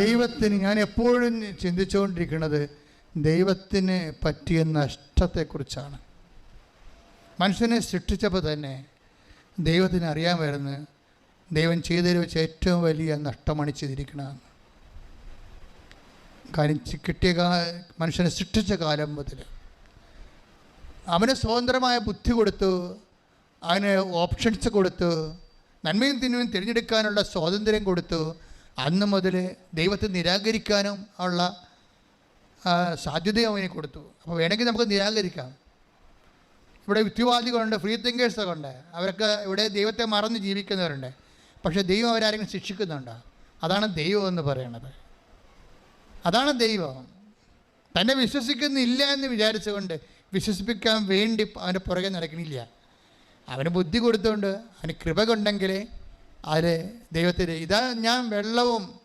ദൈവത്തിന് ഞാൻ എപ്പോഴും ചിന്തിച്ചുകൊണ്ടിരിക്കുന്നത് ദൈവത്തിന് പറ്റിയ നഷ്ടത്തെക്കുറിച്ചാണ്. മനുഷ്യനെ സൃഷ്ടിച്ചപ്പോൾ തന്നെ ദൈവത്തിന് അറിയാമായിരുന്നു ദൈവം ചെയ്തതിൽ വെച്ച് ഏറ്റവും വലിയ നഷ്ടമാണ് ചെയ്തിരിക്കണമെന്ന് കാര്യം കിട്ടിയ കാ മനുഷ്യനെ സൃഷ്ടിച്ച കാലം മുതൽ. അവന് സ്വതന്ത്രമായ ബുദ്ധി കൊടുത്തു അവന് ഓപ്ഷൻസ് കൊടുത്തു നന്മയും തിന്മയും തിരഞ്ഞെടുക്കാനുള്ള സ്വാതന്ത്ര്യം കൊടുത്തു അന്ന് മുതൽ ദൈവത്തെ നിരാകരിക്കാനും ഉള്ള സാധ്യത അവന് കൊടുത്തു. അപ്പോൾ വേണമെങ്കിൽ നമുക്ക് നിരാകരിക്കാം. ഇവിടെ യുക്തിവാദികളുണ്ട് ഫ്രീ തിങ്കേഴ്സൊക്കെ ഉണ്ട്. അവരൊക്കെ ഇവിടെ ദൈവത്തെ മറന്ന് ജീവിക്കുന്നവരുണ്ട്. പക്ഷേ ദൈവം അവരാരെങ്കിലും ശിക്ഷിക്കുന്നുണ്ടോ? അതാണ് ദൈവം എന്ന് പറയണത്. അതാണ് ദൈവം. തന്നെ വിശ്വസിക്കുന്നില്ല എന്ന് വിചാരിച്ചുകൊണ്ട് വിശ്വസിപ്പിക്കാൻ വേണ്ടി അവന്റെ പുറകെ നടക്കണില്ല. അവന് ബുദ്ധി കൊടുത്തുകൊണ്ട് അവന് കൃപ കൊണ്ടെങ്കിൽ അതിൽ ദൈവത്തിന് ഇതാ ഞാൻ വെള്ളവും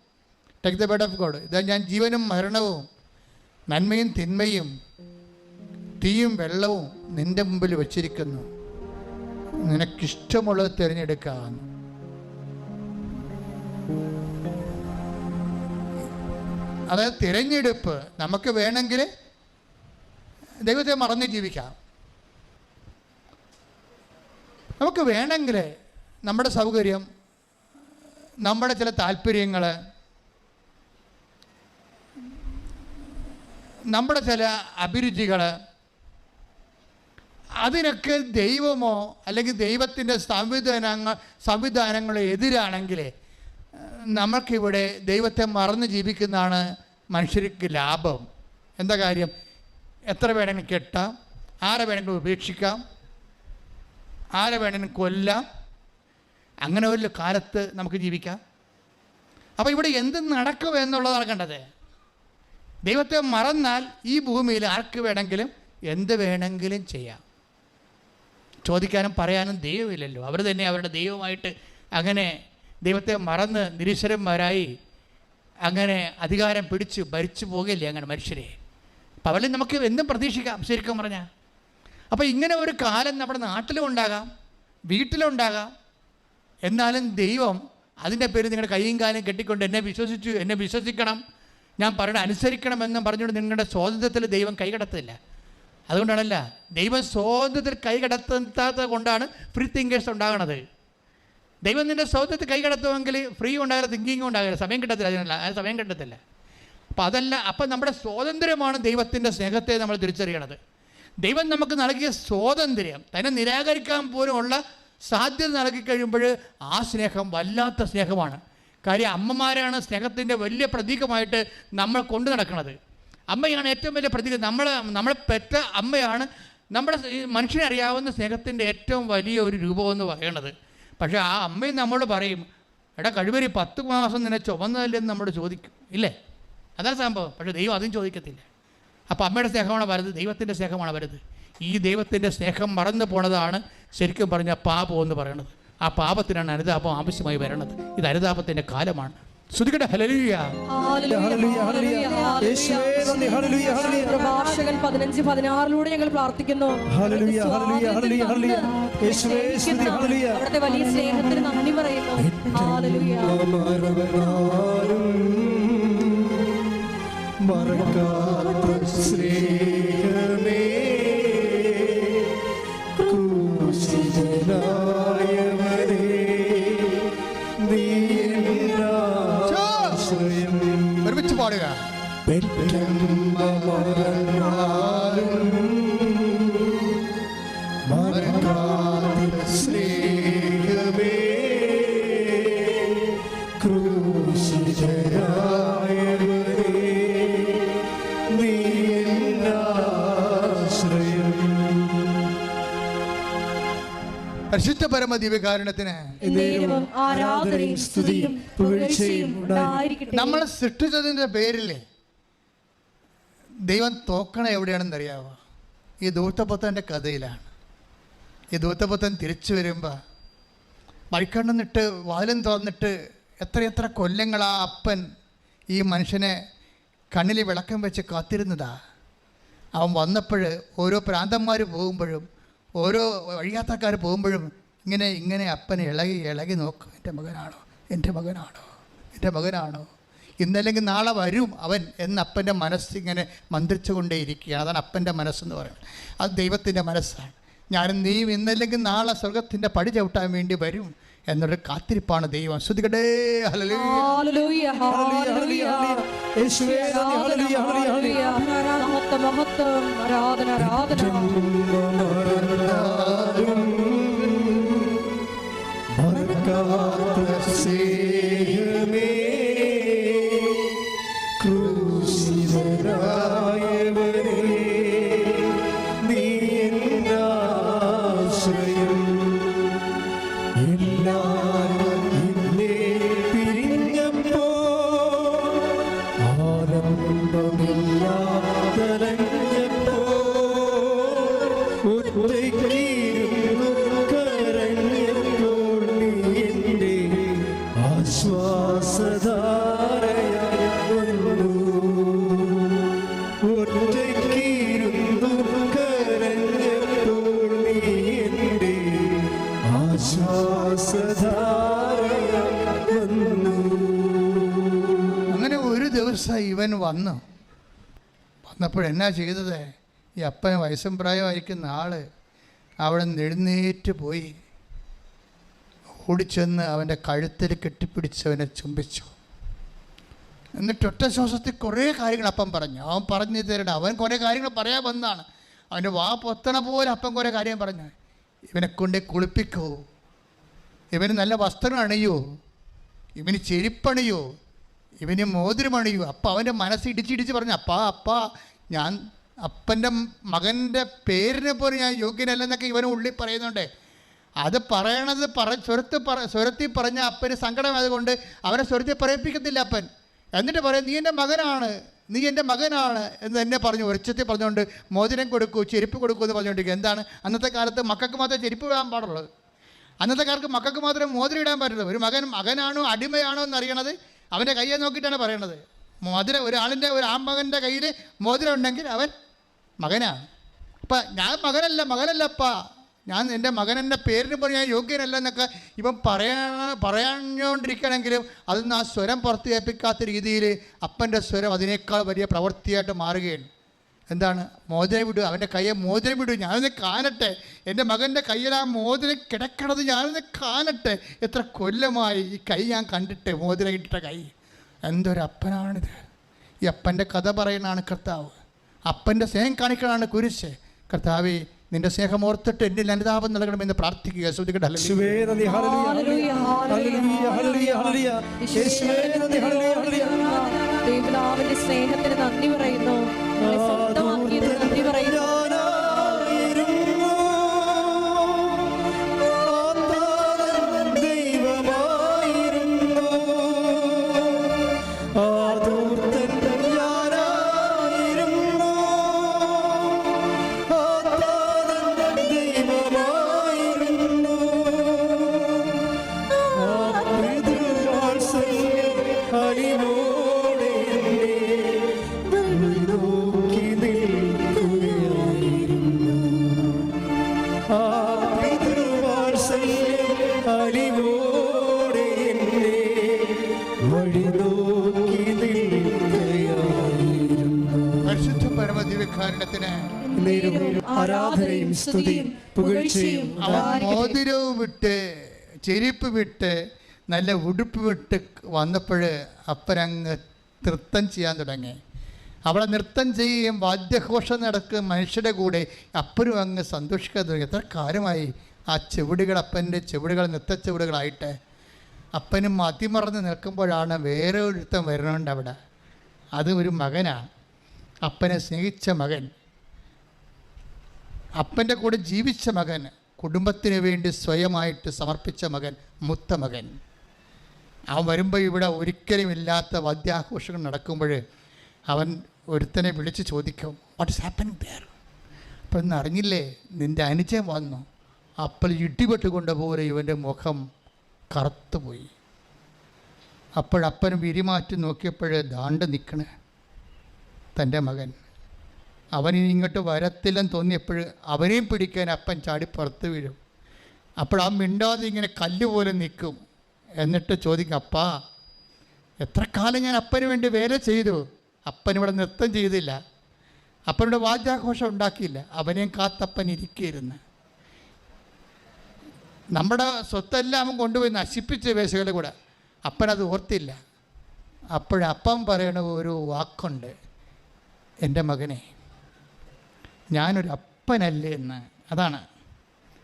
take the bed of God ഇതാ ഞാൻ ജീവനും മരണവും നന്മയും തിന്മയും തീയും വെള്ളവും നിന്റെ മുമ്പിൽ വച്ചിരിക്കുന്നു. നിനക്കിഷ്ടമുള്ളത് തിരഞ്ഞെടുക്കാം അതായത് തിരഞ്ഞെടുപ്പ് നമുക്ക് വേണമെങ്കിൽ ദൈവത്തെ മറന്ന് ജീവിക്കാം. നമുക്ക് വേണമെങ്കിൽ നമ്മുടെ സൗകര്യം നമ്മുടെ ചില താല്പര്യങ്ങൾ നമ്മുടെ ചില അഭിരുചികൾ അതിനൊക്കെ ദൈവമോ അല്ലെങ്കിൽ ദൈവത്തിന്റെ സംവിധാനങ്ങൾ സംവിധാനങ്ങളോ എതിരാണെങ്കിൽ നമുക്കിവിടെ ദൈവത്തെ മറന്ന് ജീവിക്കുന്നതാണ് മനുഷ്യർക്ക് ലാഭം. എന്താ കാര്യം? എത്ര വേണമെങ്കിലും കെട്ടാം ആരെ വേണമെങ്കിലും ഉപേക്ഷിക്കാം ആരെ വേണമെങ്കിലും കൊല്ലാം അങ്ങനെ ഒരു കാലത്ത് നമുക്ക് ജീവിക്കാം. അപ്പോൾ ഇവിടെ എന്ത് നടക്കും എന്നുള്ളതാണ് കണ്ടത്. ദൈവത്തെ മറന്നാൽ ഈ ഭൂമിയിൽ ആർക്ക് വേണമെങ്കിലും എന്ത് വേണമെങ്കിലും ചെയ്യാം. ചോദിക്കാനും പറയാനും ദൈവമില്ലല്ലോ. അവർ തന്നെ അവരുടെ ദൈവമായിട്ട് അങ്ങനെ ദൈവത്തെ മറന്ന് നിരീശ്വരന്മാരായി അങ്ങനെ അധികാരം പിടിച്ച് ഭരിച്ചു പോകില്ലേ അങ്ങനെ മനുഷ്യരെ? അപ്പം അവരിൽ നമുക്ക് എന്തും പ്രതീക്ഷിക്കാം ശരിക്കും പറഞ്ഞാൽ അപ്പോൾ ഇങ്ങനെ ഒരു കാലം നമ്മുടെ നാട്ടിലും ഉണ്ടാകാം വീട്ടിലും ഉണ്ടാകാം എന്നാലും ദൈവം അതിന്റെ പേര് നിങ്ങളുടെ കൈയും കാലും കെട്ടിക്കൊണ്ട് എന്നെ വിശ്വസിച്ചു എന്നെ വിശ്വസിക്കണം. ഞാൻ പറയണ അനുസരിക്കണമെന്നും പറഞ്ഞുകൊണ്ട് നിങ്ങളുടെ സ്വാതന്ത്ര്യത്തിൽ ദൈവം കൈകടത്തില്ല അതുകൊണ്ടാണല്ല ദൈവം സ്വാതന്ത്ര്യത്തിൽ കൈകടത്താത്തത് കൊണ്ടാണ് ഫ്രീ തിങ്കേഴ്സ് ഉണ്ടാകണത്. ദൈവം നിന്റെ സ്വാതന്ത്ര്യത്തിൽ കൈകടത്തുമെങ്കിൽ ഫ്രീ ഉണ്ടാകില്ല തിങ്കിങ് ഉണ്ടാകില്ല സമയം കിട്ടത്തില്ല അതിനല്ല അതിന് സമയം കിട്ടത്തില്ല. അപ്പോൾ അതല്ല അപ്പം നമ്മുടെ സ്വാതന്ത്ര്യമാണ് ദൈവത്തിന്റെ സ്നേഹത്തെ നമ്മൾ തിരിച്ചറിയണത്. ദൈവം നമുക്ക് നൽകിയ സ്വാതന്ത്ര്യം തന്നെ നിരാകരിക്കാൻ പോലുമുള്ള സാധ്യത നൽകി കഴിയുമ്പോൾ ആ സ്നേഹം വല്ലാത്ത സ്നേഹമാണ്. കാര്യം അമ്മമാരാണ് സ്നേഹത്തിന്റെ വലിയ പ്രതീകമായിട്ട് നമ്മൾ കൊണ്ടു നടക്കുന്നത്. അമ്മയാണ് ഏറ്റവും വലിയ പ്രതീകം. നമ്മൾ നമ്മളെ പെറ്റ അമ്മയാണ്. നമ്മുടെ മനുഷ്യനെ അറിയാവുന്ന സ്നേഹത്തിന്റെ ഏറ്റവും വലിയ ഒരു രൂപമെന്ന് പറയണത്. പക്ഷേ ആ അമ്മയും നമ്മളോട് പറയും എടാ കഴിവരി പത്ത് മാസം നിന്നെ ചുമന്നതല്ലെന്ന് നമ്മൾ ചോദിക്കും. ഇല്ലേ? അതാണ് സംഭവം. പക്ഷേ ദൈവം അതും ചോദിക്കത്തില്ല. അപ്പോൾ അമ്മയുടെ സ്നേഹമാണ് വലുത് ദൈവത്തിന്റെ സ്നേഹമാണ് വരുന്നത് ഈ ദൈവത്തിന്റെ സ്നേഹം മറന്നു പോണതാണ് ശരിക്കും പറഞ്ഞാൽ പാപം എന്ന് പറയുന്നത് ആ പാപത്തിനാണ് അനുതാപം ആവശ്യമായി വരണത് ഇത് അനുതാപത്തിന്റെ കാലമാണ് ശ്രുതികട്ടെ hallelujah hallelujah, hallelujah, hallelujah. Hallelujah, hallelujah, hallelujah. പ്രഭാഷകൻ പതിനഞ്ച് പതിനാറിലൂടെ ഞങ്ങൾ പ്രാർത്ഥിക്കുന്നു ഹല്ലേലൂയ, ഹല്ലേലൂയ, ഹല്ലേലൂയ. തന്ന് യേശുവേ ഹല്ലേലൂയ. അവിടുത്തെ വലിയ സ്നേഹത്തിന് നന്ദി പറയുന്നു ഹല്ലേലൂയ. മറക്കാത്ത സ്നേഹമേ ഒരുമിച്ച് പാടുക. പെറ്റമ്മ മറന്നാലും മറക്കാത്ത പരിശുദ്ധ പരമ ദിവ്യകാരണത്തിന് എന്നേരവും ആരാധനയും സ്തുതിയും പുകഴ്ചയും ഉണ്ടായിരിക്കട്ടെ. നമ്മൾ സൃഷ്ടിച്ചതിന്റെ പേരിൽ ദൈവം തോക്കണ എവിടെയാണെന്ന് അറിയാവോ? ഈ ദൂത്തപുത്തന്റെ കഥയിലാണ്. ഈ ദൂത്തപുത്തൻ തിരിച്ചു വരുമ്പോൾ വഴിക്കണ്ണിട്ട് വാലും തുറന്നിട്ട് എത്രയെത്ര കൊല്ലങ്ങളാ ആ അപ്പൻ ഈ മനുഷ്യനെ കണ്ണിൽ വിളക്കം വെച്ച് കാത്തിരുന്നതാ. അവൻ വന്നപ്പോൾ ഓരോ പ്രാന്തന്മാർ പോകുമ്പോഴും ഓരോ വഴിയാത്രക്കാർ പോകുമ്പോഴും ഇങ്ങനെ ഇങ്ങനെ അപ്പനെ ഇളകി ഇളകി നോക്കും എന്റെ മകനാണോ? എന്റെ മകനാണോ? എന്റെ മകനാണോ? ഇന്നല്ലെങ്കിൽ നാളെ വരും അവൻ എന്ന് അപ്പന്റെ മനസ്സിങ്ങനെ മന്ത്രിച്ചുകൊണ്ടേയിരിക്കുകയാണ്. അതാണ് അപ്പന്റെ മനസ്സെന്ന് പറയുന്നത്. അത് ദൈവത്തിന്റെ മനസ്സാണ്. ഞാനും നീയും ഇന്നല്ലെങ്കിൽ നാളെ സ്വർഗത്തിന്റെ പടി ചവിട്ടാൻ വേണ്ടി വരും എന്നൊരു കാത്തിരിപ്പാണ് ദൈവം. ശ്രുതികടേ മഹത്വം, മഹത്വം, ആരാധന. ആരാധന മറക്കാത്ത എന്നാ ചെയ്തത്? ഈ അപ്പൻ വയസ്സും പ്രായമായിരിക്കുന്ന ആൾ അവിടെ നിന്ന് എഴുന്നേറ്റ് പോയി. ഓടിച്ചെന്ന് അവന്റെ കഴുത്തിൽ കെട്ടിപ്പിടിച്ചവനെ ചുംബിച്ചു. എന്നിട്ട് ഒറ്റ ശ്വാസത്തിൽ കുറേ കാര്യങ്ങൾ അപ്പം പറഞ്ഞു. അവൻ പറഞ്ഞു തരണം അവൻ കുറേ കാര്യങ്ങൾ പറയാൻ വന്നാണ്. അവന്റെ വാ പൊത്തണ പോലെ അപ്പം കുറേ കാര്യം പറഞ്ഞു. ഇവനെ കൊണ്ട് കുളിപ്പിക്കൂ. ഇവന് നല്ല വസ്ത്രം അണിയോ. ഇവന് ചെരുപ്പണിയോ. ഇവന് മോതിരമണിയോ അപ്പം അവന്റെ മനസ്സ് ഇടിച്ചിടിച്ച് പറഞ്ഞു അപ്പാ അപ്പാ ഞാൻ അപ്പന്റെ മകന്റെ പേരിനെ പോലും ഞാൻ യോഗ്യനല്ലെന്നൊക്കെ ഇവന് ഉള്ളിൽ പറയുന്നുണ്ട്. അത് പറയണത് പറ സ്വരത്ത് പറ സ്വരത്തിൽ പറഞ്ഞ അപ്പന് സങ്കടമായതുകൊണ്ട് അവനെ സ്വരത്തിൽ പറയിപ്പിക്കത്തില്ല അപ്പൻ. എന്നിട്ട് പറയും നീ എന്റെ മകനാണ് നീ എന്റെ മകനാണ് എന്ന് തന്നെ പറഞ്ഞു ഒരച്ചത്തിൽ പറഞ്ഞുകൊണ്ട് മോതിരം കൊടുക്കൂ ചെരുപ്പ് കൊടുക്കൂ എന്ന് പറഞ്ഞുകൊണ്ടിരിക്കും എന്താണ്? അന്നത്തെ കാലത്ത് മക്കൾക്ക് മാത്രമേ ചെരുപ്പ് ഇടാൻ പാടുള്ളൂ. അന്നത്തെ കാലത്ത് മക്കൾക്ക് മാത്രമേ മോതിരം ഇടാൻ പറ്റുള്ളൂ. ഒരു മകൻ മകനാണോ അടിമയാണോ എന്നറിയണത് അവന്റെ കയ്യെ നോക്കിയിട്ടാണ് പറയണത്. മോതിരം ഒരാളിന്റെ ഒരു ആ മകന്റെ കയ്യിൽ മോതിരം ഉണ്ടെങ്കിൽ അവൻ മകനാണ്. അപ്പം ഞാൻ മകനല്ല മകനല്ലപ്പാ ഞാൻ എന്റെ മകൻ എന്റെ പേരിന് പറഞ്ഞു ഞാൻ യോഗ്യനല്ല എന്നൊക്കെ ഇവൻ പറയാ പറയാഞ്ഞുകൊണ്ടിരിക്കണമെങ്കിലും അതൊന്നും ആ സ്വരം പുറത്ത് കേൾപ്പിക്കാത്ത രീതിയിൽ അപ്പന്റെ സ്വരം അതിനേക്കാൾ വലിയ പ്രവൃത്തിയായിട്ട് മാറുകയാണ്. എന്താണ്? മോതിരം വിടുക അവന്റെ കയ്യെ മോതിരം വിടുക ഞാനൊന്ന് കാണട്ടെ. എന്റെ മകന്റെ കയ്യിൽ ആ മോതിരം കിടക്കണത് ഞാനൊന്ന് കാണട്ടെ. എത്ര കൊല്ലമായി ഈ കൈ ഞാൻ കണ്ടിട്ടെ മോതിരം ഇട്ട കൈ. എന്തൊരപ്പനാണിത്? ഈ അപ്പന്റെ കഥ പറയുന്നതാണ് കർത്താവ്. അപ്പന്റെ സ്നേഹം കാണിക്കണാണ് കുരിശ്. കർത്താവെ നിന്റെ സ്നേഹം ഓർത്തിട്ട് എന്നിൽ അനുതാപം നൽകണമെന്ന് പ്രാർത്ഥിക്കുക. സ്നേഹത്തിന് നന്ദി നന്ദി നേരും ആരാധനയും സ്തുതിയും പുകഴ്ചയും മോതിരവും വിട്ട് ചെരുപ്പ് വിട്ട് നല്ല ഉടുപ്പ് വിട്ട് വന്നപ്പോൾ അപ്പനങ്ങ് നൃത്തം ചെയ്യാൻ തുടങ്ങി. അവിടെ നൃത്തം ചെയ്യുകയും വാദ്യഘോഷം നടക്കുകയും മനുഷ്യരുടെ കൂടെ അപ്പനും അങ്ങ് സന്തോഷിക്കാൻ തുടങ്ങി. എത്ര കാര്യമായി ആ ചെവിടുകൾ അപ്പന്റെ ചെവിടുകൾ നൃത്ത ചെവിടുകളായിട്ട്. അപ്പനും മതിമറന്ന് നിൽക്കുമ്പോഴാണ് വേറെ ഒരുത്തം വരുന്നുണ്ട് അവിടെ. അത് ഒരു മകനാണ്. അപ്പനെ സ്നേഹിച്ച മകൻ. അപ്പന്റെ കൂടെ ജീവിച്ച മകൻ കുടുംബത്തിന് വേണ്ടി സ്വയമായിട്ട് സമർപ്പിച്ച മകൻ മുത്ത മകൻ. അവൻ വരുമ്പോൾ ഇവിടെ ഒരിക്കലും ഇല്ലാത്ത വാദ്യാഘോഷങ്ങൾ നടക്കുമ്പോൾ അവൻ ഒരുത്തനെ വിളിച്ച് ചോദിക്കും വാട്ട് ഇസ് ഹാപ്പനിങ് ദയർ അപ്പോൾ ഇന്ന് അറിഞ്ഞില്ലേ നിന്റെ അനുജയം വന്നു. അപ്പോൾ ഇടിപെട്ടുകൊണ്ട പോലെ ഇവന്റെ മുഖം കറുത്തുപോയി അപ്പോഴപ്പനും വിരിമാറ്റി നോക്കിയപ്പോൾ ദാണ്ട് നിൽക്കണേ തന്റെ മകൻ. അവനിനി ഇങ്ങോട്ട് വരത്തില്ലെന്ന് തോന്നിയപ്പോൾ അവനെയും പിടിക്കാൻ അപ്പൻ ചാടി പുറത്ത് വീഴും. അപ്പോൾ ആ മിണ്ടാതെ ഇങ്ങനെ കല്ല് പോലെ നിൽക്കും. എന്നിട്ട് ചോദിക്കും അപ്പാ എത്ര കാലം ഞാൻ അപ്പന് വേണ്ടി വേല ചെയ്തു? അപ്പൻ ഇവിടെ നൃത്തം ചെയ്തില്ല. അപ്പനോട് വാദ്യാഘോഷം ഉണ്ടാക്കിയില്ല. അവനെയും കാത്തപ്പൻ ഇരിക്കുകയായിരുന്നു. നമ്മുടെ സ്വത്തെല്ലാം അവൻ കൊണ്ടുപോയി നശിപ്പിച്ച വേശകളുടെ കൂടെ. അപ്പനത് ഓർത്തില്ല. അപ്പോഴപ്പം പറയണ ഒരു വാക്കുണ്ട്. എന്റെ മകനെ ഞാനൊരു അപ്പനല്ലേ എന്ന്. അതാണ്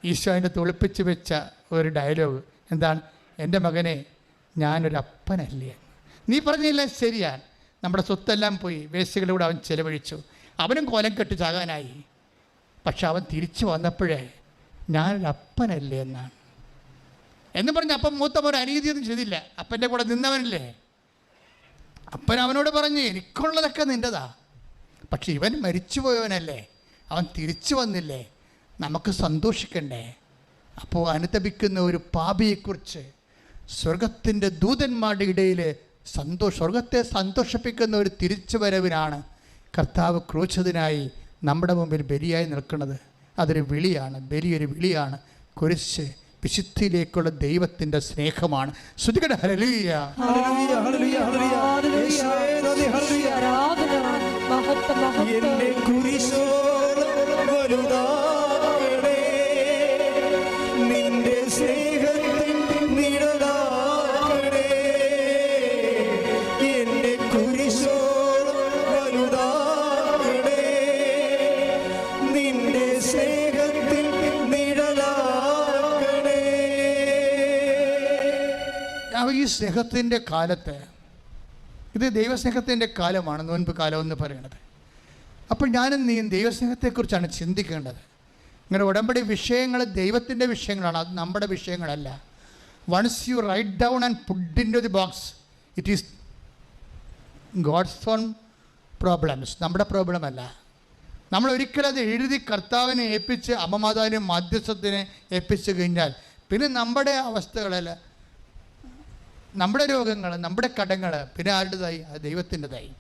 ഈശോ അതിന്റെ തുളിപ്പിച്ച് വെച്ച ഒരു ഡയലോഗ് എന്താണ്? എന്റെ മകനെ ഞാനൊരു അപ്പനല്ലേ. നീ പറഞ്ഞില്ല? ശരിയാണ്. നമ്മുടെ സ്വത്തെല്ലാം പോയി. വേസ്റ്റുകളിലൂടെ അവൻ ചെലവഴിച്ചു. അവനും കോലം കെട്ട് ചാകാനായി. പക്ഷെ അവൻ തിരിച്ചു വന്നപ്പോഴേ ഞാനൊരു അപ്പനല്ലേ എന്നാണ്. എന്ന് പറഞ്ഞ് അപ്പം മൂത്തവൻ അനീതിയൊന്നും ചെയ്തില്ല. അപ്പന്റെ കൂടെ നിന്നവനല്ലേ. അപ്പൻ അവനോട് പറഞ്ഞു എനിക്കുള്ളതൊക്കെ നിന്റെതാ. പക്ഷെ ഇവൻ മരിച്ചുപോയവനല്ലേ. അവൻ തിരിച്ചു വന്നില്ലേ? നമുക്ക് സന്തോഷിക്കണ്ടേ? അപ്പോൾ അനുതപിക്കുന്ന ഒരു പാപിയെക്കുറിച്ച് സ്വർഗത്തിന്റെ ദൂതന്മാരുടെ ഇടയിൽ സന്തോഷ സ്വർഗത്തെ സന്തോഷിപ്പിക്കുന്ന ഒരു തിരിച്ചുവരവിനാണ് കർത്താവ് ക്രൂശതിനായി നമ്മുടെ മുമ്പിൽ ബലിയായി നിൽക്കുന്നത്. അതൊരു വിളിയാണ് ബലിയൊരു വിളിയാണ്. കുരിശ് വിശുദ്ധിയിലേക്കുള്ള ദൈവത്തിന്റെ സ്നേഹമാണ്. ശ്രുതികട ഹരലീയ അവ കാലത്ത് ഇത് ദൈവസ്നേഹത്തിന്റെ കാലമാണ് നോൻപ് കാലം എന്ന് അപ്പോൾ ഞാനും നീ ദൈവസ്നേഹത്തെക്കുറിച്ചാണ് ചിന്തിക്കേണ്ടത്. ഇങ്ങനെ ഉടമ്പടി വിഷയങ്ങൾ ദൈവത്തിന്റെ വിഷയങ്ങളാണ് അത് നമ്മുടെ വിഷയങ്ങളല്ല. Once you write down and put into the box it is God's own problems നമ്മുടെ പ്രോബ്ലം അല്ല നമ്മൾ ഒരിക്കലും അത് എഴുതി കർത്താവിനെ ഏൽപ്പിച്ച് അമ്മമാതാവിനെ മധ്യസ്ഥത്തിനെ ഏൽപ്പിച്ച് കഴിഞ്ഞാൽ പിന്നെ നമ്മുടെ അവസ്ഥകളല്ല. നമ്മുടെ രോഗങ്ങൾ നമ്മുടെ കടങ്ങൾ പിന്നെ ആരുടേതായി? അത് ദൈവത്തിന്റെതായി.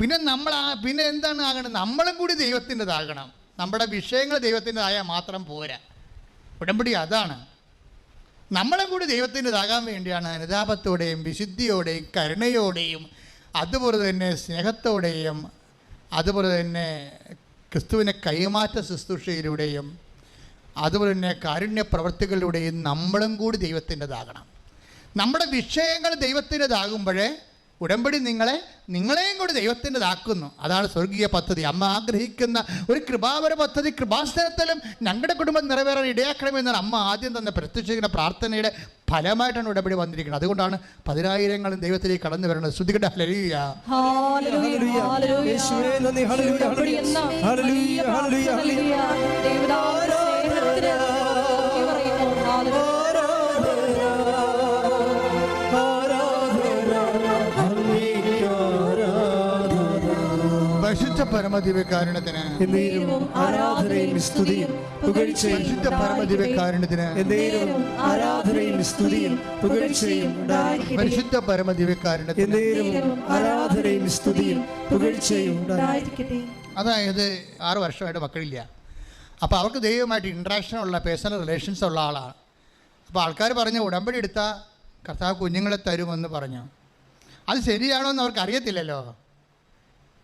പിന്നെ നമ്മൾ ആ പിന്നെ എന്താണ് ആകണം? നമ്മളും കൂടി ദൈവത്തിന്റെതാകണം. നമ്മുടെ വിഷയങ്ങൾ ദൈവത്തിന്റെതായാൽ മാത്രം പോരാ. ഉടമ്പടി അതാണ്. നമ്മളും കൂടി ദൈവത്തിന്റെതാകാൻ വേണ്ടിയാണ് അനുതാപത്തോടെയും വിശുദ്ധിയോടെയും കരുണയോടെയും അതുപോലെ തന്നെ സ്നേഹത്തോടെയും അതുപോലെ തന്നെ ക്രിസ്തുവിനെ കൈമാറ്റ ശുശ്രൂഷയിലൂടെയും അതുപോലെ തന്നെ കാരുണ്യ പ്രവർത്തികളിലൂടെയും നമ്മളും കൂടി ദൈവത്തിന്റെതാകണം. നമ്മുടെ വിഷയങ്ങൾ ദൈവത്തിന്റെതാകുമ്പോഴേ ഉടമ്പടി നിങ്ങളെ നിങ്ങളെയും കൂടി ദൈവത്തിന്റെതാക്കുന്നു. അതാണ് സ്വർഗീയ പദ്ധതി. അമ്മ ആഗ്രഹിക്കുന്ന ഒരു കൃപാവര പദ്ധതി കൃപാസ്ഥലത്തിലും ഞങ്ങളുടെ കുടുംബം നിറവേറാൻ ഇടയാക്കണമെന്നാണ് അമ്മ ആദ്യം തന്നെ പ്രത്യക്ഷിക്കുന്ന പ്രാർത്ഥനയുടെ ഫലമായിട്ടാണ് ഉടമ്പടി വന്നിരിക്കുന്നത്. അതുകൊണ്ടാണ് പതിനായിരങ്ങളും ദൈവത്തിലേക്ക് കടന്നു വരുന്നത് ശ്രുതികട ഹല്ലേലൂയ. ഹല്ലേലൂയ, പരമദിവ്യകാരുണ്യത്തിന് എന്നേരവും ആരാധനയും സ്തുതിയും പുകഴ്ചയും പരിശുദ്ധ പരമദിവ്യകാരുണ്യത്തിന് എന്നേരവും ആരാധനയും സ്തുതിയും പുകഴ്ചയും. പരിശുദ്ധ പരമദിവ്യകാരുണ്യത്തിന് എന്നേരവും ആരാധനയും സ്തുതിയും പുകഴ്ചയും ഉണ്ടായിരിക്കട്ടെ. ഉണ്ടായിരിക്കട്ടെ. അതായത് ആറ് വർഷമായിട്ട് മക്കളില്ല. അപ്പോൾ അവർക്ക് ദൈവമായിട്ട് ഇൻട്രാക്ഷൻ ഉള്ള പേഴ്സണൽ റിലേഷൻസ് ഉള്ള ആളാണ്. അപ്പോൾ ആൾക്കാർ പറഞ്ഞു ഉടമ്പടി എടുത്താൽ കർത്താവ് കുഞ്ഞുങ്ങളെ തരുമെന്ന് പറഞ്ഞു. അത് ശരിയാണോ എന്ന് അവർക്ക് അറിയത്തില്ലല്ലോ.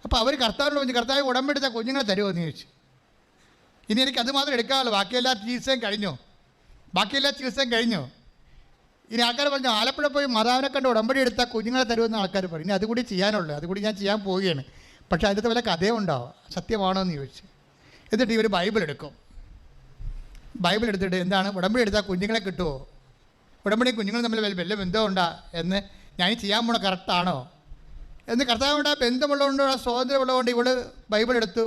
അപ്പോൾ അവർ കർത്താവിനോട് പറഞ്ഞു കർത്താവ് ഉടമ്പെടുത്ത കുഞ്ഞുങ്ങളെ തരുമോ എന്ന് ചോദിച്ചു. ഇനി എനിക്ക് അത് മാത്രം എടുക്കാമല്ലോ ബാക്കിയെല്ലാ ചികിത്സയും കഴിഞ്ഞു. ബാക്കിയെല്ലാ ചികിത്സയും കഴിഞ്ഞു. ഇനി ആൾക്കാർ പറഞ്ഞു ആലപ്പുഴ പോയി മാതാവിനെ കണ്ട് ഉടമ്പടി എടുത്താൽ കുഞ്ഞുങ്ങളെ തരുമെന്ന് ആൾക്കാർ പറയും ഇനി അതുകൂടി ചെയ്യാനുള്ളൂ. അതുകൂടി ഞാൻ ചെയ്യാൻ പോവുകയാണ്. പക്ഷേ അതിന്റെ വല്ല കഥയുണ്ടോ സത്യമാണോ എന്ന് ചോദിച്ചു. എന്നിട്ട് ഇവർ ബൈബിൾ എടുക്കും. ബൈബിൾ എടുത്തിട്ട് എന്താണ്? ഉടമ്പടി എടുത്താൽ കുഞ്ഞുങ്ങളെ കിട്ടുമോ ഉടമ്പടി കുഞ്ഞുങ്ങൾ തമ്മിൽ ബന്ധമുണ്ടോ ബന്ധമുണ്ടാ എന്ന് ഞാൻ ചെയ്യാൻ പോണ കറക്റ്റാണോ എന്ന് ആ ബന്ധമുള്ളതുകൊണ്ട് സ്വാതന്ത്ര്യമുള്ളതുകൊണ്ട് ഇവൾ ബൈബിൾ എടുത്ത്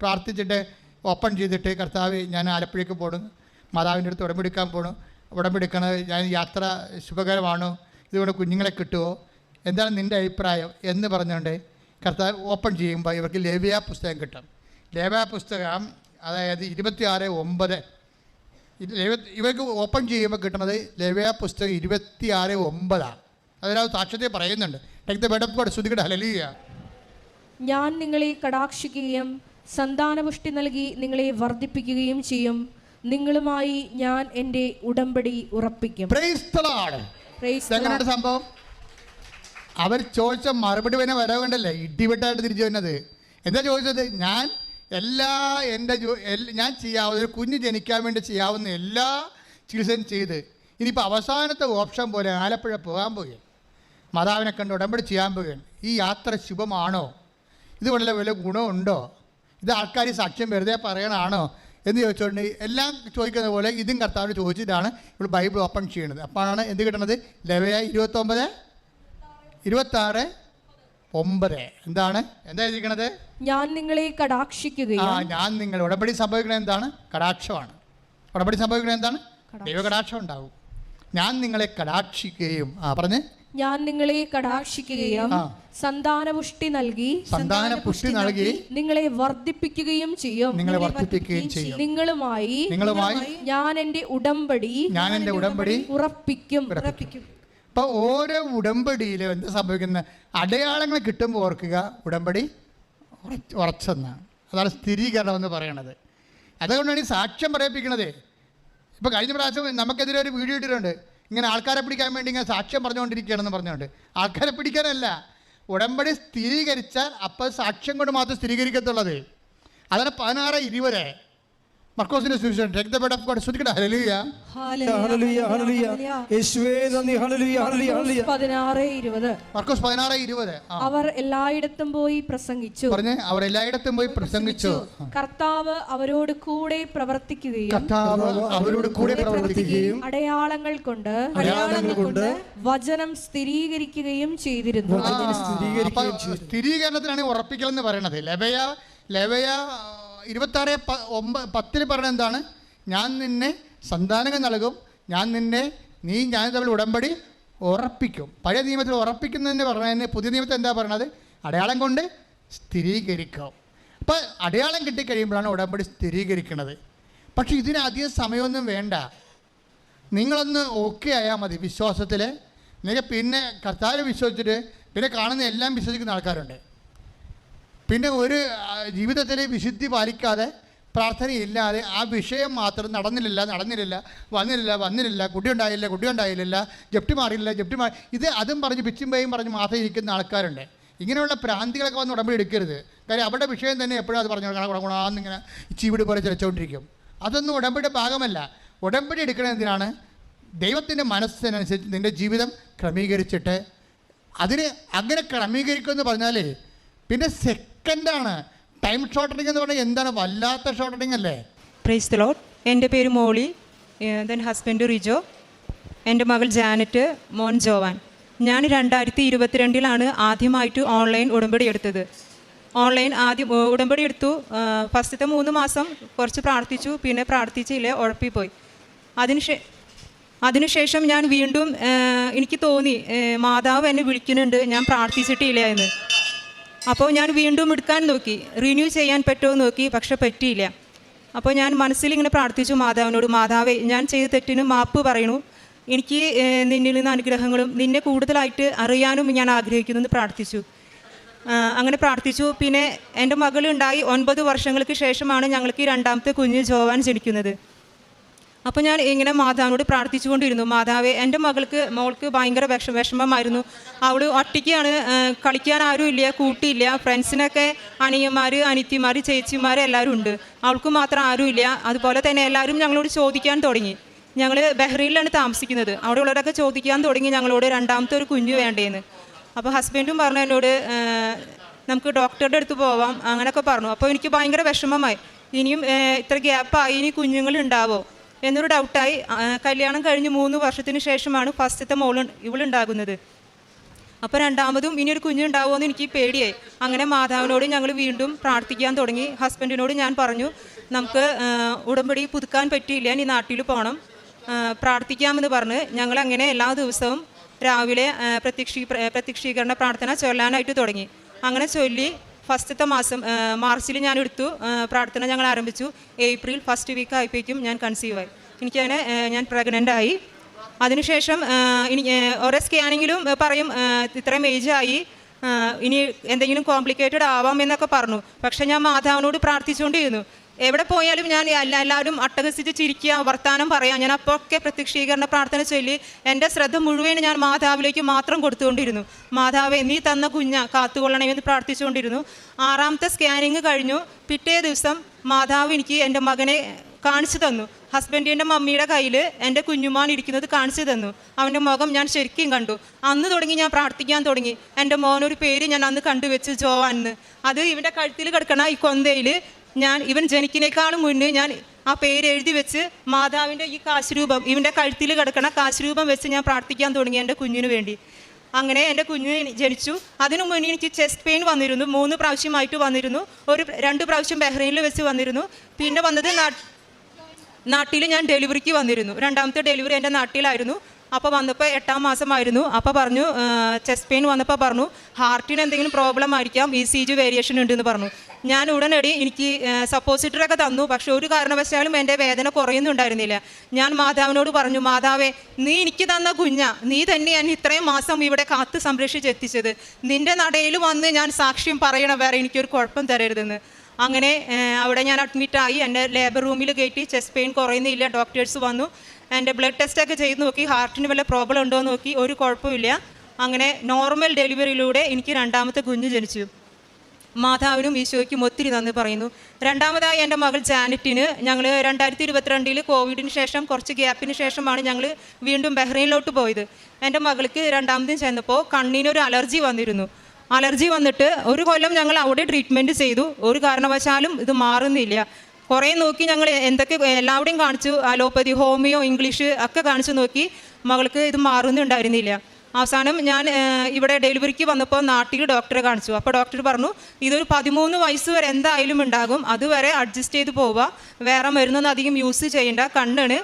പ്രാർത്ഥിച്ചിട്ട് ഓപ്പൺ ചെയ്തിട്ട് കർത്താവ് ഞാൻ ആലപ്പുഴയ്ക്ക് പോകണം മാതാവിന്റെ അടുത്ത് ഉടമ്പെടുക്കാൻ പോകണം ഉടമ്പെടുക്കണത് ഞാൻ യാത്ര ശുഭകരമാണോ. ഇതുകൊണ്ട് കുഞ്ഞുങ്ങളെ കിട്ടുമോ എന്താണ് നിന്റെ അഭിപ്രായം എന്ന് പറഞ്ഞുകൊണ്ട് കർത്താവ് ഓപ്പൺ ചെയ്യുമ്പോൾ ഇവർക്ക് ലേവ്യ പുസ്തകം കിട്ടും. ലേവ്യ പുസ്തകം അതായത് ഇരുപത്തിയാറ് ഒമ്പത്. ഇവർക്ക് ഓപ്പൺ ചെയ്യുമ്പോൾ കിട്ടുന്നത് ലേവ്യ പുസ്തകം ഇരുപത്തിയാറ് ഒമ്പതാണ്. അതിനകത്ത് സാക്ഷ്യത്തെ പറയുന്നുണ്ട് ഞാൻ നിങ്ങളെ കടാക്ഷിക്കുകയും സന്താനപുഷ്ടി നൽകി നിങ്ങളെ വർദ്ധിപ്പിക്കുകയും ചെയ്യും. നിങ്ങളുമായി ഞാൻ എന്റെ ഉടമ്പടി ഉറപ്പിക്കും. പ്രൈസ് ദ ലോർഡ് സംഭവം? അവർ ചോദിച്ച മറുപടി വരെ വരവുണ്ടല്ലേ ഇടിവെട്ടായിട്ട് തിരിച്ചു വന്നത് എന്താ ചോദിച്ചത്? ഞാൻ എല്ലാ എന്റെ ഞാൻ ചെയ്യാവുന്ന ഒരു കുഞ്ഞ് ജനിക്കാൻ വേണ്ടി ചെയ്യാവുന്ന എല്ലാ ചികിത്സയും ചെയ്ത്. ഇനിയിപ്പോൾ അവസാനത്തെ ഓപ്ഷൻ പോലെ ആലപ്പുഴ പോകാൻ പോവുകയാണ് മാതാവിനെ കണ്ട് ഉടമ്പടി ചെയ്യാൻ പോവുകയാണ്. ഈ യാത്ര ശുഭമാണോ? ഇത് വല്ല വല്ല ഗുണമുണ്ടോ? ഇത് ആൾക്കാർ സാക്ഷ്യം വെറുതെ പറയണാണോ എന്ന് ചോദിച്ചുകൊണ്ട് എല്ലാം ചോദിക്കുന്ന പോലെ ഇതും കർത്താവിന് ചോദിച്ചിട്ടാണ് ഇവിടെ ബൈബിൾ ഓപ്പൺ ചെയ്യുന്നത്. അപ്പോഴാണ് എന്ത് കിട്ടുന്നത് ലവയ ഇരുപത്തൊമ്പത് ഇരുപത്താറ് ഒമ്പത്. എന്താണ്? എന്താ എഴുതിയിരിക്കണത്? ഞാൻ നിങ്ങളെ ആ ഞാൻ നിങ്ങൾ ഉടമ്പടി സംഭവിക്കുന്നത് എന്താണ്? കടാക്ഷമാണ്. ഉടമ്പടി സംഭവിക്കുന്നത് എന്താണ്? ദൈവകടാക്ഷം ഉണ്ടാവും. ഞാൻ നിങ്ങളെ കടാക്ഷിക്കുകയും ആ പറഞ്ഞ് ഞാൻ നിങ്ങളെ കടാക്ഷിക്കുകയും സന്താനപുഷ്ടി നൽകി സന്താനപുഷ്ടി നൽകി നിങ്ങളെ വർദ്ധിപ്പിക്കുകയും ചെയ്യും. നിങ്ങളെ വർദ്ധിപ്പിക്കുകയും ചെയ്യും. നിങ്ങളുമായി നിങ്ങളുമായി ഞാൻ എന്റെ ഉടമ്പടി ഞാൻ എന്റെ ഉടമ്പടി ഉറപ്പിക്കും. ഉറപ്പിക്കും. അപ്പോൾ ഓരോ ഉടമ്പടിയിലും എന്താ സംഭവിക്കുന്ന അടയാളങ്ങൾ കിട്ടുമ്പോൾ ഓർക്കുക. ഉടമ്പടി ഉറച്ച് ഉറച്ചെന്നാണ്. അതാണ് സ്ഥിരീകരണം എന്ന് പറയണത്. അതുകൊണ്ടാണ് ഈ സാക്ഷ്യം പറയിപ്പിക്കണത്. ഇപ്പോൾ കഴിഞ്ഞ പ്രാവശ്യം നമുക്കെതിരെ ഒരു വീഡിയോ ഇട്ടിട്ടുണ്ട്. ഇങ്ങനെ ആൾക്കാരെ പിടിക്കാൻ വേണ്ടി ഇങ്ങനെ സാക്ഷ്യം പറഞ്ഞുകൊണ്ടിരിക്കുകയാണെന്ന് പറഞ്ഞുകൊണ്ട്. ആൾക്കാരെ പിടിക്കാനല്ല. ഉടമ്പടി സ്ഥിരീകരിച്ചാൽ അപ്പോൾ സാക്ഷ്യം കൊണ്ട് മാത്രം സ്ഥിരീകരിക്കത്തുള്ളത്. അതാണ് പതിനാറ് ഇരുപത് മർക്കോസിന്റെ സുവിശേഷം take the bed of God ശ്രദ്ധിക്കട്ടെ hallelujah hallelujah hallelujah യേശുവേ നന്ദി ഹല്ലേലൂയ ഹല്ലേലൂയ ഹല്ലേലൂയ പതിനാറ് ഇരുപത്. മർക്കോസ് പതിനാറ് ഇരുപത്. ആ. അവർ എല്ലായിടത്തും പോയി പ്രസംഗിച്ചു. പറഞ്ഞു അവർ എല്ലായിടത്തും പോയി പ്രസംഗിച്ചു. കർത്താവ് അവരോട് കൂടെ പ്രവർത്തിക്കുകയും കർത്താവ് അവരോട് കൂടെ പ്രവർത്തിക്കുകയും അടയാളങ്ങൾ കൊണ്ട് അടയാളങ്ങൾ കൊണ്ട് വചനം സ്ഥിരീകരിക്കുകയും ചെയ്തിരുന്നു. സ്ഥിരീകരണത്തിനാണ് ഉറപ്പിക്കൽ എന്ന് പറയുന്നത് ലവയ ലവയ ഇരുപത്തി ആറ് ഒമ്പ പത്തിൽ പറഞ്ഞ എന്താണ്? ഞാൻ നിന്നെ സന്താനങ്ങൾ നൽകും. ഞാൻ നിന്നെ നീ ഞാൻ തമ്മിൽ ഉടമ്പടി ഉറപ്പിക്കും. പഴയ നിയമത്തിൽ ഉറപ്പിക്കുന്നതിന് പറഞ്ഞതിന് പുതിയ നിയമത്തിൽ എന്താ പറയണത്? അടയാളം കൊണ്ട് സ്ഥിരീകരിക്കും. അപ്പോൾ അടയാളം കിട്ടിക്കഴിയുമ്പോഴാണ് ഉടമ്പടി സ്ഥിരീകരിക്കുന്നത് പക്ഷേ ഇതിനധികം സമയമൊന്നും വേണ്ട. നിങ്ങളൊന്ന് ഓക്കെ ആയാൽ മതി വിശ്വാസത്തിൽ നിങ്ങൾ പിന്നെ കർത്താവ് വിശ്വസിച്ചിട്ട് പിന്നെ കാണുന്ന എല്ലാം വിശ്വസിക്കുന്ന ആൾക്കാരുണ്ട്. പിന്നെ ഒരു ജീവിതത്തിലെ വിശുദ്ധി പാലിക്കാതെ പ്രാർത്ഥനയില്ലാതെ ആ വിഷയം മാത്രം നടന്നില്ല നടന്നില്ല വന്നില്ല വന്നില്ല കുട്ടി ഉണ്ടായില്ല കുട്ടി ഉണ്ടായില്ല ജപ്തി മാറിയില്ല ജപ്തി മാറി ഇത് അതും പറഞ്ഞ് പിച്ചും പേയും പറഞ്ഞ് മാത്രം ഇരിക്കുന്ന ആൾക്കാരുണ്ട്. ഇങ്ങനെയുള്ള പ്രാന്തികളൊക്കെ വന്ന് ഉടമ്പടി എടുക്കരുത്. കാര്യം അവരുടെ വിഷയം തന്നെ എപ്പോഴും അത് പറഞ്ഞു ഗുണാന്നിങ്ങനെ ചീവിട് പോലെ ചിലച്ചുകൊണ്ടിരിക്കും അതൊന്നും ഉടമ്പടിയുടെ ഭാഗമല്ല ഉടമ്പടി എടുക്കണത് എന്തിനാണ്? ദൈവത്തിന്റെ മനസ്സിനനുസരിച്ച് നിന്റെ ജീവിതം ക്രമീകരിച്ചിട്ട് അതിന് അങ്ങനെ ക്രമീകരിക്കുമെന്ന് പറഞ്ഞാൽ പിന്നെ സെക്കൻഡാണ് ടൈം ഷോർട്ടനിങ് എന്ന് പറഞ്ഞാൽ എന്താണ്? വല്ലാത്ത ഷോർട്ടനിങ് അല്ലേ? പ്രൈസ് ദ ലോഡ് എന്റെ പേര് മോളി ദെൻ ഹസ്ബൻഡ് റിജോ എന്റെ മകൾ ജാനറ്റ് മോൻ ജോവാൻ. ഞാൻ രണ്ടായിരത്തി ഇരുപത്തിരണ്ടിലാണ് ആദ്യമായിട്ട് ഓൺലൈൻ ഉടമ്പടി എടുത്തത്. ഓൺലൈൻ ആദ്യം ഉടമ്പടി എടുത്തു. ഫസ്റ്റത്തെ മൂന്ന് മാസം കുറച്ച് പ്രാർത്ഥിച്ചു പിന്നെ പ്രാർത്ഥിച്ചില്ല ഉഴപ്പി ഉഴപ്പിപ്പോയി അതിനുശേ അതിനുശേഷം ഞാൻ വീണ്ടും എനിക്ക് തോന്നി മാതാവ് എന്നെ വിളിക്കുന്നുണ്ട് ഞാൻ പ്രാർത്ഥിച്ചിട്ടില്ല എന്ന്. അപ്പോൾ ഞാൻ വീണ്ടും എടുക്കാൻ നോക്കി. റിന്യൂ ചെയ്യാൻ പറ്റുമോ നോക്കി. പക്ഷെ പറ്റിയില്ല. അപ്പോൾ ഞാൻ മനസ്സിൽ ഇങ്ങനെ പ്രാർത്ഥിച്ചു മാതാവിനോട് മാതാവേ ഞാൻ ചെയ്ത തെറ്റിന് മാപ്പ് പറയണു എനിക്ക് നിന്നിൽ നിന്ന് അനുഗ്രഹങ്ങളും നിന്നെ കൂടുതലായിട്ട് അറിയാനും ഞാൻ ആഗ്രഹിക്കുന്നു എന്ന് പ്രാർത്ഥിച്ചു. അങ്ങനെ പ്രാർത്ഥിച്ചു. പിന്നെ എന്റെ മകളുണ്ടായി ഒൻപത് വർഷങ്ങൾക്ക് ശേഷമാണ് ഞങ്ങൾക്ക് രണ്ടാമത്തെ കുഞ്ഞ് ജോവാൻ ജനിക്കുന്നത്. അപ്പോൾ ഞാൻ ഇങ്ങനെ മാതാവിനോട് പ്രാർത്ഥിച്ചുകൊണ്ടിരുന്നു. മാതാവ് എന്റെ മകൾക്ക് മോൾക്ക് ഭയങ്കര വിഷ വിഷമമായിരുന്നു. അവൾ ഒറ്റയ്ക്കാണ് കളിക്കാൻ ആരും ഇല്ല കൂട്ടിയില്ല. ഫ്രണ്ട്സിനൊക്കെ അനിയന്മാർ അനിത്തിമാര് ചേച്ചിമാർ എല്ലാവരും ഉണ്ട്. അവൾക്ക് മാത്രം ആരും ഇല്ല. അതുപോലെ തന്നെ എല്ലാവരും ഞങ്ങളോട് ചോദിക്കാൻ തുടങ്ങി. ഞങ്ങൾ ബഹ്റൈനിലാണ് താമസിക്കുന്നത്. അവിടെ ഉള്ളവരൊക്കെ ചോദിക്കാൻ തുടങ്ങി ഞങ്ങളോട് രണ്ടാമത്തെ ഒരു കുഞ്ഞ് വേണ്ടേന്ന്. അപ്പോൾ ഹസ്ബൻഡും പറഞ്ഞു എന്നോട് നമുക്ക് ഡോക്ടറുടെ അടുത്ത് പോവാം അങ്ങനെയൊക്കെ പറഞ്ഞു. അപ്പോൾ എനിക്ക് ഭയങ്കര വിഷമമായി. ഇനിയും ഇത്ര ഗ്യാപ്പായി ഇനി കുഞ്ഞുങ്ങൾ ഉണ്ടാവോ എന്നൊരു ഡൗട്ടായി കല്യാണം കഴിഞ്ഞ് മൂന്ന് വർഷത്തിന് ശേഷമാണ് ഫസ്റ്റത്തെ മോൾ ഇവളുണ്ടാകുന്നത്. അപ്പോൾ രണ്ടാമതും ഇനി ഒരു കുഞ്ഞുണ്ടാവുമോ എന്ന് എനിക്ക് പേടിയായി. അങ്ങനെ മാതാവിനോട് ഞങ്ങൾ വീണ്ടും പ്രാർത്ഥിക്കാൻ തുടങ്ങി. ഹസ്ബൻഡിനോട് ഞാൻ പറഞ്ഞു നമുക്ക് ഉടമ്പടി പുതുക്കാൻ പറ്റിയില്ല ഇനി നാട്ടിൽ പോകണം പ്രാർത്ഥിക്കാമെന്ന് പറഞ്ഞ് ഞങ്ങൾ അങ്ങനെ എല്ലാ ദിവസവും രാവിലെ പ്രത്യക്ഷീ പ്രത്യക്ഷീകരണ പ്രാർത്ഥന ചൊല്ലാനായിട്ട് തുടങ്ങി. അങ്ങനെ ചൊല്ലി ഫസ്റ്റത്തെ മാസം മാർച്ചിൽ ഞാൻ എടുത്തു പ്രാർത്ഥന ഞങ്ങൾ ആരംഭിച്ചു. ഏപ്രിൽ ഫസ്റ്റ് വീക്ക് ആയപ്പോഴേക്കും ഞാൻ കൺസീവ് ആയി. എനിക്കങ്ങനെ ഞാൻ പ്രഗ്നന്റ് ആയി. അതിനുശേഷം ഇനി ഓരോ സ്കാനിങ്ങിലും പറയും ഇത്രയും ഏജ് ആയി ഇനി എന്തെങ്കിലും കോംപ്ലിക്കേറ്റഡ് ആവാം എന്നൊക്കെ പറഞ്ഞു. പക്ഷേ ഞാൻ മാതാവിനോട് പ്രാർത്ഥിച്ചുകൊണ്ടിരുന്നു. എവിടെ പോയാലും ഞാൻ എല്ലാവരും അട്ടഹസിച്ച് ചിരിക്കുക വർത്തമാനം പറയാം. ഞാൻ അപ്പോഴൊക്കെ പ്രത്യക്ഷീകരണ പ്രാർത്ഥന ചൊല്ലി എന്റെ ശ്രദ്ധ മുഴുവൻ ഞാൻ മാതാവിലേക്ക് മാത്രം കൊടുത്തുകൊണ്ടിരുന്നു. മാതാവെ നീ തന്ന കുഞ്ഞ കാത്തുകൊള്ളണമെന്ന് പ്രാർത്ഥിച്ചുകൊണ്ടിരുന്നു. ആറാമത്തെ സ്കാനിങ് കഴിഞ്ഞു. പിറ്റേ ദിവസം മാതാവ് എനിക്ക് എന്റെ മകനെ കാണിച്ചു തന്നു. ഹസ്ബൻഡിന്റെ മമ്മിയുടെ കയ്യിൽ എന്റെ കുഞ്ഞുമാൻ ഇരിക്കുന്നത് കാണിച്ചു തന്നു. അവന്റെ മുഖം ഞാൻ ശരിക്കും കണ്ടു. അന്ന് തുടങ്ങി ഞാൻ പ്രാർത്ഥിക്കാൻ തുടങ്ങി. എന്റെ മോനൊരു പേര് ഞാൻ അന്ന് കണ്ടുവെച്ച് ജോവാൻ അത് ഇവന്റെ കഴുത്തിൽ കിടക്കണ ഈ കൊന്തയിൽ ഞാൻ ഇവൻ ജനിക്കിനേക്കാളും മുന്നേ ഞാൻ ആ പേര് എഴുതി വെച്ച് മാതാവിന്റെ ഈ കാശുരൂപം ഇവന്റെ കഴുത്തിൽ കിടക്കണ കാശുരൂപം വെച്ച് ഞാൻ പ്രാർത്ഥിക്കാൻ തുടങ്ങി എന്റെ കുഞ്ഞിന് വേണ്ടി. അങ്ങനെ എന്റെ കുഞ്ഞ് ജനിച്ചു. അതിനു മുന്നേ എനിക്ക് ചെസ്റ്റ് പെയിൻ വന്നിരുന്നു. മൂന്ന് പ്രാവശ്യമായിട്ട് വന്നിരുന്നു. ഒരു രണ്ട് പ്രാവശ്യം ബഹ്റൈനിൽ വെച്ച് വന്നിരുന്നു. പിന്നെ വന്നത് നാട്ടിൽ ഞാൻ ഡെലിവറിക്ക് വന്നിരുന്നു. രണ്ടാമത്തെ ഡെലിവറി എന്റെ നാട്ടിലായിരുന്നു. അപ്പോൾ വന്നപ്പോൾ എട്ടാം മാസമായിരുന്നു. അപ്പോൾ പറഞ്ഞു ചെസ്റ്റ് പെയിൻ വന്നപ്പോൾ പറഞ്ഞു ഹാർട്ടിന് എന്തെങ്കിലും പ്രോബ്ലം ആയിരിക്കാം ഇ സി ജി വേരിയേഷൻ ഉണ്ടെന്ന് പറഞ്ഞു. ഞാൻ ഉടനടി എനിക്ക് സപ്പോസിറ്ററൊക്കെ തന്നു. പക്ഷെ ഒരു കാരണവശാലും എന്റെ വേദന കുറയുന്നുണ്ടായിരുന്നില്ല. ഞാൻ മാതാവിനോട് പറഞ്ഞു മാതാവേ നീ എനിക്ക് തന്ന കുഞ്ഞ നീ തന്നെയാണ് ഇത്രയും മാസം ഇവിടെ കാത്ത് സംരക്ഷിച്ച് എത്തിച്ചത്. നിന്റെ നടയിൽ വന്ന് ഞാൻ സാക്ഷ്യം പറയണം വേറെ എനിക്കൊരു കുഴപ്പം തരരുതെന്ന്. അങ്ങനെ അവിടെ ഞാൻ അഡ്മിറ്റായി എന്റെ ലേബർ റൂമിൽ കയറ്റി ചെസ്റ്റ് പെയിൻ കുറയുന്നില്ല. ഡോക്ടേഴ്സ് വന്നു. എന്റെ ബ്ലഡ് ടെസ്റ്റൊക്കെ ചെയ്ത് നോക്കി. ഹാർട്ടിന് വല്ല പ്രോബ്ലം ഉണ്ടോ എന്ന് നോക്കി. ഒരു കുഴപ്പമില്ല. അങ്ങനെ നോർമൽ ഡെലിവറിയിലൂടെ എനിക്ക് രണ്ടാമത്തെ കുഞ്ഞ് ജനിച്ചു. മാതാവിനും ഈശോയ്ക്കും ഒത്തിരി നന്ദി പറയുന്നു. രണ്ടാമതായി എന്റെ മകൾ ജാനറ്റിന് ഞങ്ങൾ രണ്ടായിരത്തി ഇരുപത്തിരണ്ടിൽ കോവിഡിന് ശേഷം കുറച്ച് ഗ്യാപ്പിന് ശേഷമാണ് ഞങ്ങൾ വീണ്ടും ബഹ്റൈനിലോട്ട് പോയത്. എന്റെ മകൾക്ക് രണ്ടാമതും ചെന്നപ്പോൾ കണ്ണിനൊരു അലർജി വന്നിരുന്നു. അലർജി വന്നിട്ട് ഒരു കൊല്ലം ഞങ്ങൾ അവിടെ ട്രീറ്റ്മെന്റ് ചെയ്തു. ഒരു കാരണവശാലും ഇത് മാറുന്നില്ല. കുറേ നോക്കി ഞങ്ങൾ എന്തൊക്കെ എല്ലാവരുടെയും കാണിച്ചു. അലോപ്പതി ഹോമിയോ ഇംഗ്ലീഷ് ഒക്കെ കാണിച്ചു നോക്കി. മകൾക്ക് ഇത് മാറുന്നുണ്ടായിരുന്നില്ല. അവസാനം ഞാൻ ഇവിടെ ഡെലിവറിക്ക് വന്നപ്പോൾ നാട്ടിൽ ഡോക്ടറെ കാണിച്ചു. അപ്പോൾ ഡോക്ടർ പറഞ്ഞു ഇതൊരു പതിമൂന്ന് വയസ്സ് വരെ എന്തായാലും ഉണ്ടാകും. അതുവരെ അഡ്ജസ്റ്റ് ചെയ്ത് പോവുക. വേറെ മരുന്നൊന്നും അധികം യൂസ് ചെയ്യേണ്ട. കണ്ണാണ്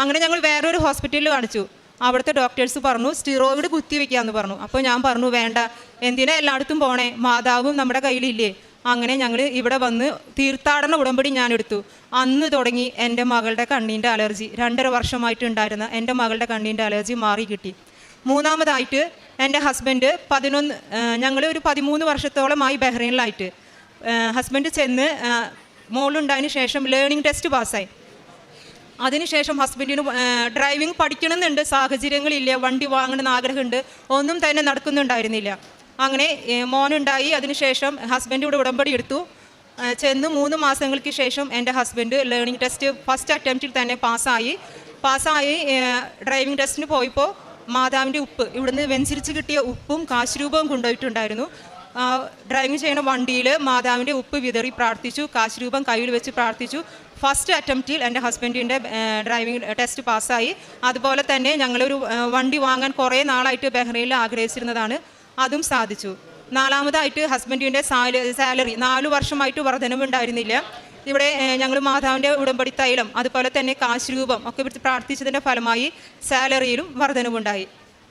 അങ്ങനെ ഞങ്ങൾ വേറൊരു ഹോസ്പിറ്റലിൽ കാണിച്ചു. അവിടുത്തെ ഡോക്ടേഴ്സ് പറഞ്ഞു സ്റ്റിറോയിഡ് കുത്തിവെക്കാമെന്ന് പറഞ്ഞു. അപ്പോൾ ഞാൻ പറഞ്ഞു വേണ്ട. എന്തിനാ എല്ലായിടത്തും പോണേ? മാതാവും നമ്മുടെ കയ്യിലില്ലേ. അങ്ങനെ ഞങ്ങൾ ഇവിടെ വന്ന് തീർത്ഥാടന ഉടമ്പടി ഞാൻ എടുത്തു. അന്ന് തുടങ്ങി എന്റെ മകളുടെ കണ്ണീന്റെ അലർജി. രണ്ടര വർഷമായിട്ട് ഉണ്ടായിരുന്ന എന്റെ മകളുടെ കണ്ണീന്റെ അലർജി മാറി കിട്ടി. മൂന്നാമതായിട്ട് എന്റെ ഹസ്ബൻഡ് പതിനൊന്ന് ഞങ്ങൾ ഒരു പതിമൂന്ന് വർഷത്തോളമായി ബഹ്റൈനിലായിട്ട്. ഹസ്ബൻഡ് ചെന്ന് മോളുണ്ടായതിന് ശേഷം ലേണിംഗ് ടെസ്റ്റ് പാസ്സായി. അതിനുശേഷം ഹസ്ബൻഡിന് ഡ്രൈവിംഗ് പഠിക്കണമെന്നുണ്ട് സാഹചര്യങ്ങളില്ല വണ്ടി വാങ്ങണമെന്ന് ആഗ്രഹമുണ്ട് ഒന്നും തന്നെ നടക്കുന്നുണ്ടായിരുന്നില്ല. അങ്ങനെ മോനുണ്ടായി. അതിനുശേഷം ഹസ്ബൻഡ് ഇവിടെ ഉടമ്പടി എടുത്തു. ചെന്ന് മൂന്ന് മാസങ്ങൾക്ക് ശേഷം എന്റെ ഹസ്ബൻഡ് ലേണിംഗ് ടെസ്റ്റ് ഫസ്റ്റ് അറ്റംപ്റ്റിൽ തന്നെ പാസ്സായി. പാസ്സായി ഡ്രൈവിംഗ് ടെസ്റ്റിന് പോയപ്പോൾ മാതാവിന്റെ ഉപ്പ് ഇവിടുന്ന് വെഞ്ചരിച്ച് കിട്ടിയ ഉപ്പും കാശുരൂപവും കൊണ്ടുപോയിട്ടുണ്ടായിരുന്നു. ഡ്രൈവിംഗ് ചെയ്യുന്ന വണ്ടിയിൽ മാതാവിന്റെ ഉപ്പ് വിതറി പ്രാർത്ഥിച്ചു. കാശുരൂപം കയ്യിൽ വെച്ച് പ്രാർത്ഥിച്ചു. ഫസ്റ്റ് അറ്റംപ്റ്റിൽ എന്റെ ഹസ്ബൻഡിന്റെ ഡ്രൈവിംഗ് ടെസ്റ്റ് പാസ്സായി. അതുപോലെ തന്നെ ഞങ്ങളൊരു വണ്ടി വാങ്ങാൻ കുറേ നാളായിട്ട് ബഹ്റൈനിൽ ആഗ്രഹിച്ചിരുന്നതാണ്. അതും സാധിച്ചു. നാലാമതായിട്ട് ഹസ്ബൻഡിന്റെ സാലറി. നാലു വർഷമായിട്ട് വർധനവുണ്ടായിരുന്നില്ല. ഇവിടെ ഞങ്ങൾ മാതാവിന്റെ ഉടമ്പടി തൈലം അതുപോലെ തന്നെ കാശ് രൂപം ഒക്കെ പ്രാർത്ഥിച്ചതിന്റെ ഫലമായി സാലറിയിലും വർധനവുണ്ടായി.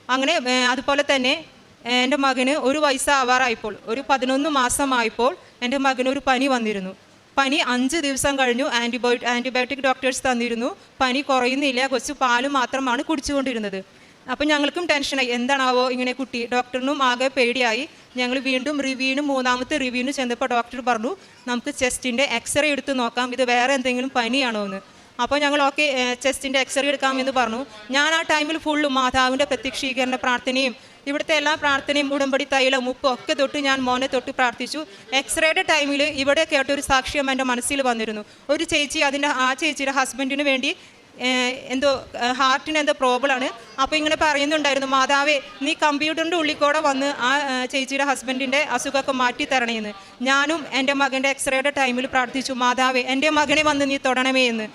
അങ്ങനെ അതുപോലെ തന്നെ എന്റെ മകന് ഒരു വയസ്സാവാറായപ്പോൾ ഒരു പതിനൊന്ന് മാസമായപ്പോൾ എന്റെ മകന് ഒരു പനി വന്നിരുന്നു. പനി അഞ്ച് ദിവസം കഴിഞ്ഞു ആന്റിബയോട്ടിക് ആന്റിബയോട്ടിക് ഡോക്ടേഴ്സ് തന്നിരുന്നു. പനി കുറയുന്നില്ല കൊച്ചു പാൽ മാത്രമാണ് കുടിച്ചുകൊണ്ടിരുന്നത്. അപ്പം ഞങ്ങൾക്കും ടെൻഷനായി എന്താണാവോ ഇങ്ങനെ കുട്ടി. ഡോക്ടറിനും ആകെ പേടിയായി. ഞങ്ങൾ വീണ്ടും റിവ്യൂവിനും മൂന്നാമത്തെ റിവ്യൂവിനും ചെന്നപ്പോൾ ഡോക്ടർ പറഞ്ഞു നമുക്ക് ചെസ്റ്റിന്റെ എക്സ്റേ എടുത്ത് നോക്കാം. ഇത് വേറെ എന്തെങ്കിലും പനിയാണോ എന്ന്. അപ്പോൾ ഞങ്ങൾ ഓക്കെ ചെസ്റ്റിന്റെ എക്സ്റേ എടുക്കാമെന്ന് പറഞ്ഞു. ഞാൻ ആ ടൈമിൽ ഫുള്ളും മാതാവിന്റെ പ്രത്യക്ഷീകരണ പ്രാർത്ഥനയും ഇവിടുത്തെ എല്ലാ പ്രാർത്ഥനയും ഉടമ്പടി തൈലം ഉപ്പും ഒക്കെ തൊട്ട് ഞാൻ മോനെ തൊട്ട് പ്രാർത്ഥിച്ചു. എക്സ്റേയുടെ ടൈമിൽ ഇവിടെ കേട്ടൊരു സാക്ഷ്യം എന്റെ മനസ്സിൽ വന്നിരുന്നു. ഒരു ചേച്ചി അതിന്റെ ആ ചേച്ചിയുടെ ഹസ്ബൻഡിന് വേണ്ടി എന്തോ ഹാർട്ടിന് എന്തോ പ്രോബ്ലം ആണ്. അപ്പോൾ ഇങ്ങനെ പറയുന്നുണ്ടായിരുന്നു മാതാവേ നീ കമ്പ്യൂട്ടറിന്റെ ഉള്ളിൽ കൂടെ വന്ന് ആ ചേച്ചിയുടെ ഹസ്ബൻഡിന്റെ അസുഖമൊക്കെ മാറ്റി തരണേന്ന്. ഞാനും എന്റെ മകന്റെ എക്സ്റേയുടെ ടൈമിൽ പ്രാർത്ഥിച്ചു മാതാവേ എന്റെ മകനെ വന്ന് നീ തൊടണമേ എന്ന്.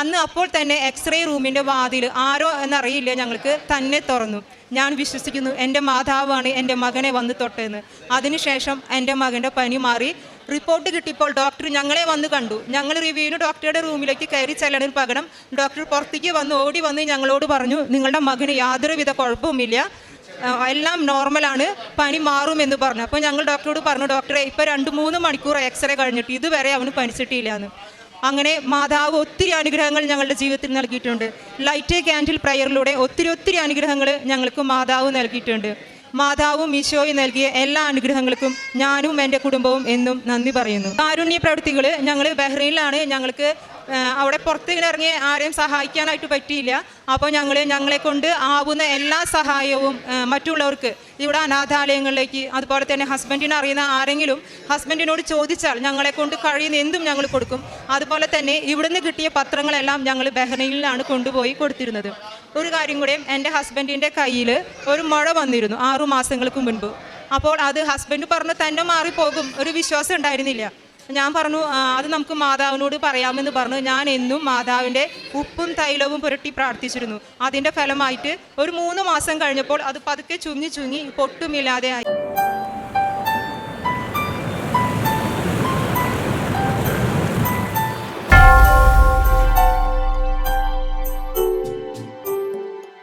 അന്ന് അപ്പോൾ തന്നെ എക്സ്റേ റൂമിന്റെ വാതിൽ ആരോ എന്നറിയില്ല ഞങ്ങൾക്ക് തന്നെ തുറന്നു. ഞാൻ വിശ്വസിക്കുന്നു എന്റെ മാതാവാണ് എന്റെ മകനെ വന്ന് തൊട്ടതെന്ന് അതിനുശേഷം എന്റെ മകന്റെ പനി മാറി റിപ്പോർട്ട് കിട്ടിയപ്പോൾ ഡോക്ടർ ഞങ്ങളെ വന്ന് കണ്ടു. ഞങ്ങൾ റിവ്യൂവിന് ഡോക്ടറുടെ റൂമിലേക്ക് കയറി ചെല്ലണതിന് പകരം ഡോക്ടർ പുറത്തേക്ക് വന്ന് ഓടി വന്ന് ഞങ്ങളോട് പറഞ്ഞു നിങ്ങളുടെ മകന് യാതൊരുവിധ കുഴപ്പവുമില്ല. എല്ലാം നോർമലാണ് പനി മാറുമെന്ന് പറഞ്ഞു. അപ്പോൾ ഞങ്ങൾ ഡോക്ടറോട് പറഞ്ഞു ഡോക്ടറെ ഇപ്പോൾ രണ്ട് മൂന്ന് മണിക്കൂർ എക്സ്റേ കഴിഞ്ഞിട്ട് ഇതുവരെ അവന് പനിച്ചിട്ടില്ല എന്ന് അങ്ങനെ മാതാവ് ഒത്തിരി അനുഗ്രഹങ്ങൾ ഞങ്ങളുടെ ജീവിതത്തിൽ നൽകിയിട്ടുണ്ട്. ലൈറ്റ് ക്യാൻഡിൽ പ്രയറിലൂടെ ഒത്തിരി ഒത്തിരി അനുഗ്രഹങ്ങൾ ഞങ്ങൾക്ക് മാതാവ് നൽകിയിട്ടുണ്ട്. മാതാവും ഈശോയും നൽകിയ എല്ലാ അനുഗ്രഹങ്ങൾക്കും ഞാനും എന്റെ കുടുംബവും എന്നും നന്ദി പറയുന്നു. കാരുണ്യ പ്രവൃത്തികൾ ഞങ്ങൾ ബഹ്റൈനിലാണ് ഞങ്ങൾക്ക് അവിടെ പുറത്തിങ്ങനെ ഇറങ്ങി ആരെയും സഹായിക്കാനായിട്ട് പറ്റിയില്ല. അപ്പോൾ ഞങ്ങൾ ഞങ്ങളെ കൊണ്ട് ആവുന്ന എല്ലാ സഹായവും മറ്റുള്ളവർക്ക് ഇവിടെ അനാഥാലയങ്ങളിലേക്ക് അതുപോലെ തന്നെ ഹസ്ബൻഡിനെ അറിയുന്ന ആരെങ്കിലും ഹസ്ബൻഡിനോട് ചോദിച്ചാൽ ഞങ്ങളെ കൊണ്ട് കഴിയുന്ന എന്തും ഞങ്ങൾ കൊടുക്കും. അതുപോലെ തന്നെ ഇവിടുന്ന് കിട്ടിയ പത്രങ്ങളെല്ലാം ഞങ്ങൾ ബഹ്റൈനിലാണ് കൊണ്ടുപോയി കൊടുത്തിരുന്നത്. ഒരു കാര്യം കൂടെ എന്റെ ഹസ്ബൻഡിന്റെ കയ്യിൽ ഒരു മഴ വന്നിരുന്നു ആറു മാസങ്ങൾക്ക് മുൻപ്. അപ്പോൾ അത് ഹസ്ബൻഡ് പറഞ്ഞു തന്നെ മാറിപ്പോകും ഒരു വിശ്വാസം ഉണ്ടായിരുന്നില്ല. ഞാൻ പറഞ്ഞു അത് നമുക്ക് മാതാവിനോട് പറയാമെന്ന് പറഞ്ഞു. ഞാൻ എന്നും മാതാവിന്റെ ഉപ്പും തൈലവും പുരട്ടി പ്രാർത്ഥിച്ചിരുന്നു. അതിന്റെ ഫലമായിട്ട് ഒരു മൂന്ന് മാസം കഴിഞ്ഞപ്പോൾ അത് പതുക്കെ ചുങ്ങി ചുങ്ങി പൊട്ടുമില്ലാതെ ആയി.